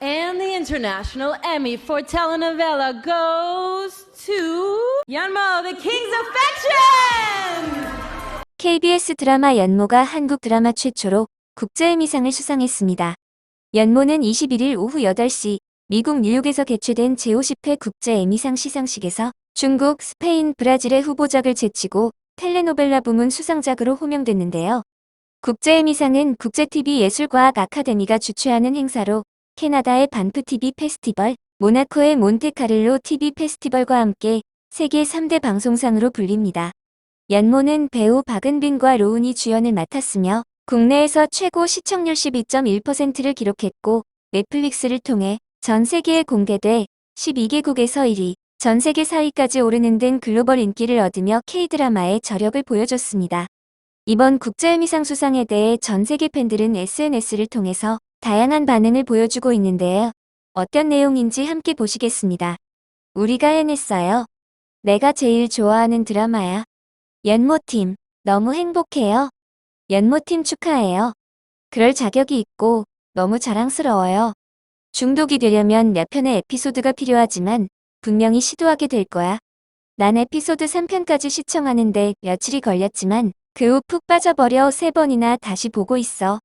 And the International Emmy for telenovela goes to Yanmo, the King's Affection! KBS 드라마 연모가 한국 드라마 최초로 국제에미상을 수상했습니다. 연모는 21일 오후 8시 미국 뉴욕에서 개최된 제50회 국제에미상 시상식에서 중국, 스페인, 브라질의 후보작을 제치고 텔레노벨라 부문 수상작으로 호명됐는데요. 국제에미상은 국제TV 예술과학 아카데미가 주최하는 행사로 캐나다의 반프 TV 페스티벌, 모나코의 몬테카를로 TV 페스티벌과 함께 세계 3대 방송상으로 불립니다. 연모는 배우 박은빈과 로운이 주연을 맡았으며 국내에서 최고 시청률 12.1%를 기록했고 넷플릭스를 통해 전 세계에 공개돼 12개국에서 1위, 전 세계 4위까지 오르는 등 글로벌 인기를 얻으며 K드라마의 저력을 보여줬습니다. 이번 국제의미상 수상에 대해 전 세계 팬들은 SNS를 통해서 다양한 반응을 보여주고 있는데요. 어떤 내용인지 함께 보시겠습니다. 우리가 해냈어요. 내가 제일 좋아하는 드라마야. 연모팀, 너무 행복해요. 연모팀 축하해요. 그럴 자격이 있고 너무 자랑스러워요. 중독이 되려면 몇 편의 에피소드가 필요하지만 분명히 시도하게 될 거야. 난 에피소드 3편까지 시청하는데 며칠이 걸렸지만 그 후 푹 빠져버려 세 번이나 다시 보고 있어.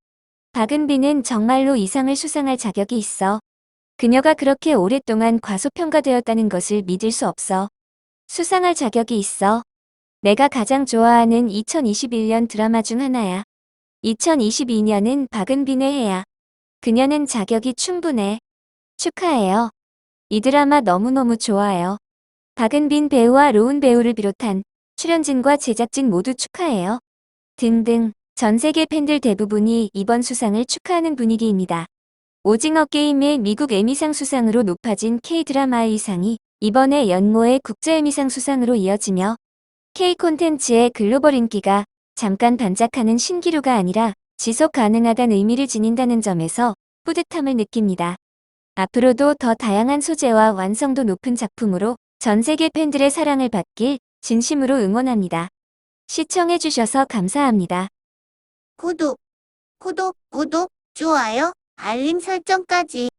박은비는 정말로 이상을 수상할 자격이 있어. 그녀가 그렇게 오랫동안 과소평가되었다는 것을 믿을 수 없어. 수상할 자격이 있어. 내가 가장 좋아하는 2021년 드라마 중 하나야. 2022년은 박은빈의 해야. 그녀는 자격이 충분해. 축하해요. 이 드라마 너무너무 좋아요. 박은빈 배우와 로운 배우를 비롯한 출연진과 제작진 모두 축하해요. 등등 전 세계 팬들 대부분이 이번 수상을 축하하는 분위기입니다. 오징어 게임의 미국 에미상 수상으로 높아진 K드라마의 상이 이번에 연모의 국제 에미상 수상으로 이어지며 K 콘텐츠의 글로벌 인기가 잠깐 반짝하는 신기루가 아니라 지속 가능하다는 의미를 지닌다는 점에서 뿌듯함을 느낍니다. 앞으로도 더 다양한 소재와 완성도 높은 작품으로 전 세계 팬들의 사랑을 받길 진심으로 응원합니다. 시청해주셔서 감사합니다. 구독, 구독, 구독, 좋아요, 알림 설정까지.